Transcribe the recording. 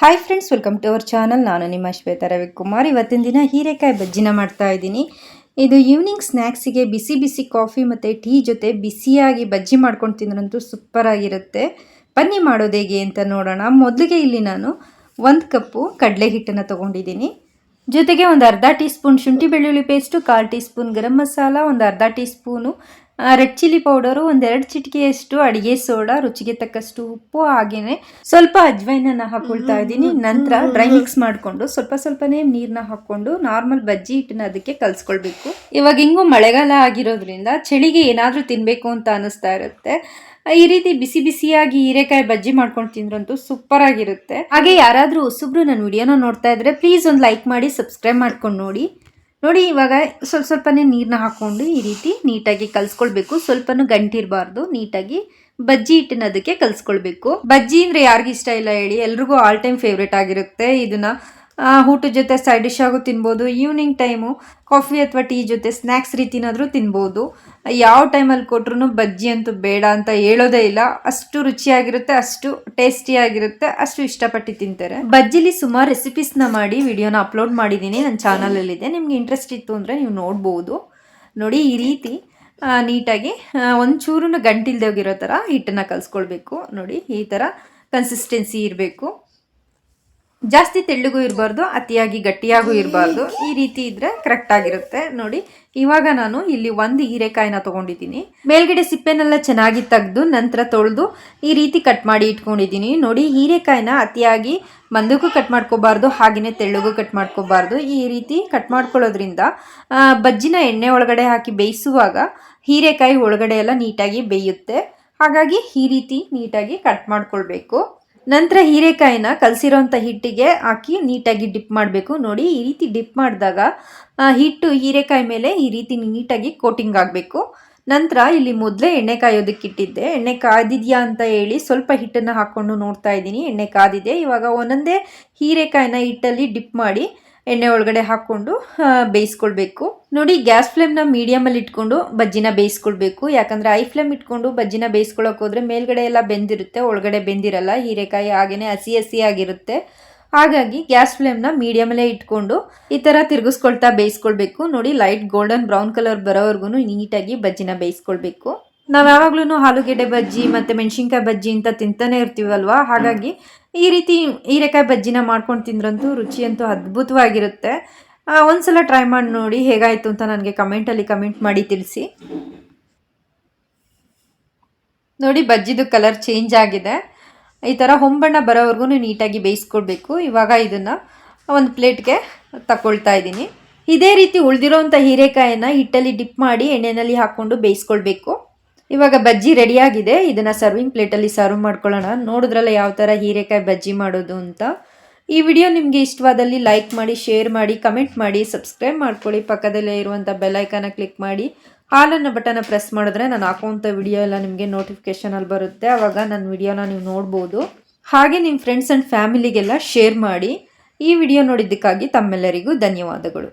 Hi friends welcome to our channel ನಾನು ನಿಮ್ಮ ಶ್ವೇತಾ ರವಿಕುಮಾರ್. ಇವತ್ತಿನ ದಿನ ಹೀರೆಕಾಯಿ ಬಜ್ಜಿನ ಮಾಡ್ತಾ ಇದ್ದೀನಿ. ಇದು ಈವ್ನಿಂಗ್ ಸ್ನ್ಯಾಕ್ಸಿಗೆ ಬಿಸಿ ಬಿಸಿ ಕಾಫಿ ಮತ್ತು ಟೀ ಜೊತೆ ಬಿಸಿಯಾಗಿ ಬಜ್ಜಿ ಮಾಡ್ಕೊಂಡು ತಿಂದ್ರಂತೂ ಸೂಪರ್ ಆಗಿರುತ್ತೆ. ಬನ್ನಿ ಮಾಡೋದು ಹೇಗೆ ಅಂತ ನೋಡೋಣ. ಮೊದಲಿಗೆ ಇಲ್ಲಿ ನಾನು ಒಂದು ಕಪ್ಪು ಕಡಲೆ ಹಿಟ್ಟನ್ನು ತೊಗೊಂಡಿದ್ದೀನಿ. ಜೊತೆಗೆ ಒಂದು ಅರ್ಧ ಟೀ ಸ್ಪೂನ್ ಶುಂಠಿ ಬೆಳ್ಳುಳ್ಳಿ ಪೇಸ್ಟು ಕಾಲು ಟೀ ಸ್ಪೂನ್ ಗರಂ ಮಸಾಲ, ಒಂದು ಅರ್ಧ teaspoon red chilli powder ಒಂದೆರಡು ಚಿಟಿಕೆಯಷ್ಟು ಅಡಿಗೆ ಸೋಡಾ ರುಚಿಗೆ ತಕ್ಕಷ್ಟು ಉಪ್ಪು ಹಾಗೇನೆ ಸ್ವಲ್ಪ ಅಜ್ವೈನನ್ನು ಹಾಕೊಳ್ತಾ ಇದ್ದೀನಿ. ನಂತರ ಡ್ರೈ ಮಿಕ್ಸ್ ಮಾಡಿಕೊಂಡು ಸ್ವಲ್ಪ ಸ್ವಲ್ಪನೇ ನೀರನ್ನ ಹಾಕ್ಕೊಂಡು ನಾರ್ಮಲ್ ಬಜ್ಜಿ ಹಿಟ್ಟನ್ನ ಅದಕ್ಕೆ ಕಲ್ಸ್ಕೊಳ್ಬೇಕು. ಇವಾಗ ಹಿಂಗೂ ಮಳೆಗಾಲ ಆಗಿರೋದ್ರಿಂದ ಚಳಿಗೆ ಏನಾದರೂ ತಿನ್ನಬೇಕು ಅಂತ ಅನಿಸ್ತಾ ಇರುತ್ತೆ. ಈ ರೀತಿ ಬಿಸಿ ಬಿಸಿಯಾಗಿ ಹೀರೆಕಾಯಿ ಬಜ್ಜಿ ಮಾಡ್ಕೊಂಡು ತಿಂದ್ರಂತೂ ಸೂಪರ್ ಆಗಿರುತ್ತೆ. ಹಾಗೆ ಯಾರಾದರೂ ಹೊಸಬ್ರು ನನ್ನ ವಿಡಿಯೋನ ನೋಡ್ತಾ ಇದ್ರೆ ಪ್ಲೀಸ್ ಒಂದು ಲೈಕ್ ಮಾಡಿ ಸಬ್ಸ್ಕ್ರೈಬ್ ಮಾಡ್ಕೊಂಡು ನೋಡಿ. ನೋಡಿ, ಇವಾಗ ಸ್ವಲ್ಪ ಸ್ವಲ್ಪನೇ ನೀರನ್ನ ಹಾಕ್ಕೊಂಡು ಈ ರೀತಿ ನೀಟಾಗಿ ಕಲಿಸ್ಕೊಳ್ಬೇಕು. ಸ್ವಲ್ಪನೂ ಗಂಟಿರಬಾರ್ದು. ನೀಟಾಗಿ ಬಜ್ಜಿ ಹಿಟ್ಟಿನ ಅದಕ್ಕೆ ಕಲಿಸ್ಕೊಳ್ಬೇಕು. ಬಜ್ಜಿ ಅಂದರೆ ಯಾರಿಗಿಷ್ಟ ಇಲ್ಲ ಹೇಳಿ. ಎಲ್ರಿಗೂ ಆಲ್ ಟೈಮ್ ಫೇವ್ರೇಟ್ ಆಗಿರುತ್ತೆ. ಇದನ್ನ ಊಟದ ಜೊತೆ ಸೈಡ್ ಡಿಶ್ ಆಗು ತಿನ್ಬೋದು. ಈವ್ನಿಂಗ್ ಟೈಮು ಕಾಫಿ ಅಥವಾ ಟೀ ಜೊತೆ ಸ್ನ್ಯಾಕ್ಸ್ ರೀತಿನಾದರೂ ತಿನ್ಬೋದು. ಯಾವ ಟೈಮಲ್ಲಿ ಕೊಟ್ರೂ ಬಜ್ಜಿ ಅಂತೂ ಬೇಡ ಅಂತ ಹೇಳೋದೇ ಇಲ್ಲ. ಅಷ್ಟು ರುಚಿಯಾಗಿರುತ್ತೆ, ಅಷ್ಟು ಟೇಸ್ಟಿಯಾಗಿರುತ್ತೆ ಅಷ್ಟು ಇಷ್ಟಪಟ್ಟು ತಿಂತಾರೆ. ಬಜ್ಜಿಲಿ ಸುಮಾರು ರೆಸಿಪೀಸ್ನ ಮಾಡಿ ವಿಡಿಯೋನ ಅಪ್ಲೋಡ್ ಮಾಡಿದ್ದೀನಿ ನನ್ನ ಚಾನಲಲ್ಲಿದೆ ನಿಮ್ಗೆ ಇಂಟ್ರೆಸ್ಟ್ ಇತ್ತು ಅಂದರೆ ನೀವು ನೋಡ್ಬೋದು. ನೋಡಿ, ಈ ರೀತಿ ನೀಟಾಗಿ ಒಂಚೂರು ಗಂಟಿಲ್ದೆ ಹೋಗಿರೋ ಥರ ಹಿಟ್ಟನ್ನು ಕಲಿಸ್ಕೊಳ್ಬೇಕು. ನೋಡಿ, ಈ ಥರ ಕನ್ಸಿಸ್ಟೆನ್ಸಿ ಇರಬೇಕು. ಜಾಸ್ತಿ ತೆಳ್ಳಗೂ ಇರಬಾರ್ದು, ಅತಿಯಾಗಿ ಗಟ್ಟಿಯಾಗೂ ಇರಬಾರ್ದು. ಈ ರೀತಿ ಇದ್ರೆ ಕರೆಕ್ಟ್ ಆಗಿರುತ್ತೆ. ನೋಡಿ, ಇವಾಗ ನಾನು ಇಲ್ಲಿ ಒಂದು ಹೀರೆಕಾಯಿನ ತಗೊಂಡಿದ್ದೀನಿ. ಮೇಲ್ಗಡೆ ಸಿಪ್ಪೆನೆಲ್ಲ ಚೆನ್ನಾಗಿ ತೆಗೆದು ನಂತರ ತೊಳೆದು ಈ ರೀತಿ ಕಟ್ ಮಾಡಿ ಇಟ್ಕೊಂಡಿದ್ದೀನಿ. ನೋಡಿ, ಹೀರೆಕಾಯಿನ ಅತಿಯಾಗಿ ಮಂದಕ್ಕೂ ಕಟ್ ಮಾಡ್ಕೋಬಾರ್ದು ಹಾಗೆಯೇ ತೆಳ್ಳಗೂ ಕಟ್ ಮಾಡ್ಕೋಬಾರ್ದು. ಈ ರೀತಿ ಕಟ್ ಮಾಡ್ಕೊಳ್ಳೋದ್ರಿಂದ ಬಜ್ಜಿನ ಎಣ್ಣೆ ಒಳಗಡೆ ಹಾಕಿ ಬೇಯಿಸುವಾಗ ಹೀರೆಕಾಯಿ ಒಳಗಡೆ ಎಲ್ಲ ನೀಟಾಗಿ ಬೇಯುತ್ತೆ. ಹಾಗಾಗಿ ಈ ರೀತಿ ನೀಟಾಗಿ ಕಟ್ ಮಾಡ್ಕೊಳ್ಬೇಕು. ನಂತರ ಹೀರೆಕಾಯಿನ ಕಲಸಿರೋಂಥ ಹಿಟ್ಟಿಗೆ ಹಾಕಿ ನೀಟಾಗಿ ಡಿಪ್ ಮಾಡಬೇಕು. ನೋಡಿ, ಈ ರೀತಿ ಡಿಪ್ ಮಾಡಿದಾಗ ಹಿಟ್ಟು ಹೀರೆಕಾಯಿ ಮೇಲೆ ಈ ರೀತಿ ನೀಟಾಗಿ ಕೋಟಿಂಗ್ ಆಗಬೇಕು. ನಂತರ ಇಲ್ಲಿ ಮೊದಲೇ ಎಣ್ಣೆ ಕಾಯೋದಕ್ಕಿಟ್ಟಿದ್ದೆ ಎಣ್ಣೆ ಕಾದಿದೆಯಾ ಅಂತ ಹೇಳಿ ಸ್ವಲ್ಪ ಹಿಟ್ಟನ್ನು ಹಾಕ್ಕೊಂಡು ನೋಡ್ತಾ ಇದ್ದೀನಿ. ಎಣ್ಣೆ ಕಾದಿದೆ. ಇವಾಗ ಒಂದೊಂದೇ ಹೀರೆಕಾಯಿನ ಹಿಟ್ಟಲ್ಲಿ ಡಿಪ್ ಮಾಡಿ ಎಣ್ಣೆ ಒಳಗಡೆ ಹಾಕ್ಕೊಂಡು ಬೇಯಿಸ್ಕೊಳ್ಬೇಕು. ನೋಡಿ, ಗ್ಯಾಸ್ ಫ್ಲೇಮ್ನ ಮೀಡಿಯಮಲ್ಲಿ ಇಟ್ಕೊಂಡು ಬಜ್ಜಿನ ಬೇಯಿಸ್ಕೊಳ್ಬೇಕು. ಯಾಕಂದರೆ ಐ ಫ್ಲೇಮ್ ಇಟ್ಕೊಂಡು ಬಜ್ಜಿನ ಬೇಯಿಸ್ಕೊಳ್ಳೋಕೆ ಹೋದರೆ ಮೇಲ್ಗಡೆ ಎಲ್ಲ ಬೆಂದಿರುತ್ತೆ, ಒಳಗಡೆ ಬೆಂದಿರಲ್ಲ, ಹೀರೆಕಾಯಿ ಹಾಗೆಯೇ ಹಸಿ ಹಸಿ ಆಗಿರುತ್ತೆ. ಹಾಗಾಗಿ ಗ್ಯಾಸ್ ಫ್ಲೇಮ್ನ ಮೀಡಿಯಮಲ್ಲೇ ಇಟ್ಕೊಂಡು ಈ ಥರ ತಿರುಗಿಸ್ಕೊಳ್ತಾ ಬೇಯಿಸ್ಕೊಳ್ಬೇಕು. ನೋಡಿ, ಲೈಟ್ ಗೋಲ್ಡನ್ ಬ್ರೌನ್ ಕಲರ್ ಬರೋವರೆಗೂ ನೀಟಾಗಿ ಬಜ್ಜಿನ ಬೇಯಿಸ್ಕೊಳ್ಬೇಕು. ನಾವು ಯಾವಾಗ್ಲೂ ಆಲೂಗೆಡ್ಡೆ ಬಜ್ಜಿ ಮತ್ತು ಮೆಣಸಿನ್ಕಾಯಿ ಬಜ್ಜಿ ಅಂತ ತಿಂತಾನೆ ಇರ್ತೀವಲ್ವಾ? ಹಾಗಾಗಿ ಈ ರೀತಿ ಹೀರೆಕಾಯಿ ಬಜ್ಜಿನ ಮಾಡ್ಕೊಂಡು ತಿಂದ್ರಂತೂ ರುಚಿ ಅಂತೂ ಅದ್ಭುತವಾಗಿರುತ್ತೆ ಒಂದ್ಸಲ ಟ್ರೈ ಮಾಡಿ ನೋಡಿ ಹೇಗಾಯಿತು ಅಂತ ನನಗೆ ಕಮೆಂಟಲ್ಲಿ ಕಮೆಂಟ್ ಮಾಡಿ ತಿಳಿಸಿ. ನೋಡಿ ಬಜ್ಜಿದು ಕಲರ್ ಚೇಂಜ್ ಆಗಿದೆ. ಈ ಥರ ಹೊಂಬಣ್ಣ ಬರೋವರೆಗೂ ನೀಟಾಗಿ ಬೇಯಿಸ್ಕೊಡ್ಬೇಕು. ಇವಾಗ ಇದನ್ನು ಒಂದು ಪ್ಲೇಟ್ಗೆ ತಗೊಳ್ತಾ ಇದ್ದೀನಿ. ಇದೇ ರೀತಿ ಉಳಿದಿರೋವಂಥ ಹೀರೆಕಾಯಿನ ಹಿಟ್ಟಲ್ಲಿ ಡಿಪ್ ಮಾಡಿ ಎಣ್ಣೆಯಲ್ಲಿ ಹಾಕ್ಕೊಂಡು ಬೇಯಿಸ್ಕೊಳ್ಬೇಕು. ಇವಾಗ ಬಜ್ಜಿ ರೆಡಿಯಾಗಿದೆ. ಇದನ್ನು ಸರ್ವಿಂಗ್ ಪ್ಲೇಟಲ್ಲಿ ಸರ್ವ್ ಮಾಡ್ಕೊಳ್ಳೋಣ. ನೋಡಿದ್ರಲ್ಲ ಯಾವ ಥರ ಹೀರೆಕಾಯಿ ಬಜ್ಜಿ ಮಾಡೋದು ಅಂತ. ಈ ವಿಡಿಯೋ ನಿಮಗೆ ಇಷ್ಟವಾದಲ್ಲಿ ಲೈಕ್ ಮಾಡಿ ಶೇರ್ ಮಾಡಿ ಕಮೆಂಟ್ ಮಾಡಿ ಸಬ್ಸ್ಕ್ರೈಬ್ ಮಾಡ್ಕೊಳ್ಳಿ. ಪಕ್ಕದಲ್ಲೇ ಇರುವಂಥ ಬೆಲ್ಲೈಕನ್ನ ಕ್ಲಿಕ್ ಮಾಡಿ. ಹಾಲನ್ನು ಬಟನ್ನ ಪ್ರೆಸ್ ಮಾಡಿದ್ರೆ ನಾನು ಹಾಕುವಂಥ ವಿಡಿಯೋ ಎಲ್ಲ ನಿಮಗೆ ನೋಟಿಫಿಕೇಷನಲ್ಲಿ ಬರುತ್ತೆ. ಆವಾಗ ನನ್ನ ವಿಡಿಯೋನ ನೀವು ನೋಡ್ಬೋದು. ಹಾಗೆ ನಿಮ್ಮ ಫ್ರೆಂಡ್ಸ್ ಆ್ಯಂಡ್ ಫ್ಯಾಮಿಲಿಗೆಲ್ಲ ಶೇರ್ ಮಾಡಿ. ಈ ವಿಡಿಯೋ ನೋಡಿದ್ದಕ್ಕಾಗಿ ತಮ್ಮೆಲ್ಲರಿಗೂ ಧನ್ಯವಾದಗಳು.